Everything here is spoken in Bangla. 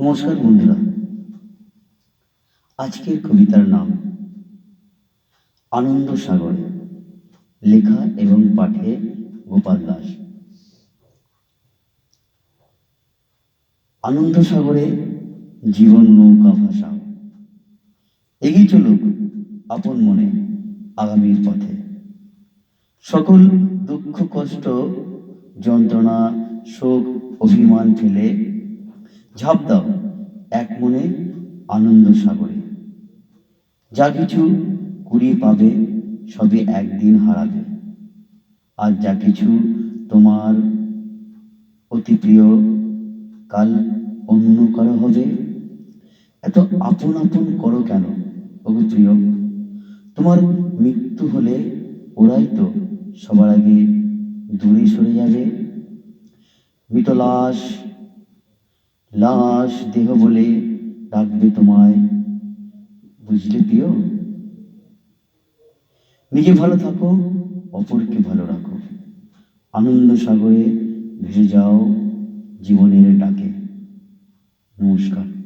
নমস্কার বন্ধুরা। আজকের কবিতার নাম, আনন্দ সাগর, লেখা এবং পাঠে গোপাল দাস। আনন্দ সাগরে জীবন নৌকা ভাষা এগিয়ে চলুক আপন মনে আগামীর পথে। সকল দুঃখ, কষ্ট, যন্ত্রণা, শোক, অভিমান ফেলে ঝাঁপ দাও এক মনে আনন্দ সাগরে। যা কিছু কুড়িয়ে পাবে সবই একদিন হারাবে। আর যা কিছু তোমার অতি প্রিয় কাল অন্য কারও হবে। এত আপন আপন করো কেন, ওগো প্রিয়? তোমার মৃত্যু হলে ওরাই তো সবার আগে দূরে সরে যাবে। মৃত লাশ লাশ দেহ বলে ডাকবে তোমায়। বুঝলে প্রিয়? নিজে ভালো থাকো, অপরকে ভালো রাখো। আনন্দ সাগরে ভেসে যাও জীবনের ডাকে। নমস্কার।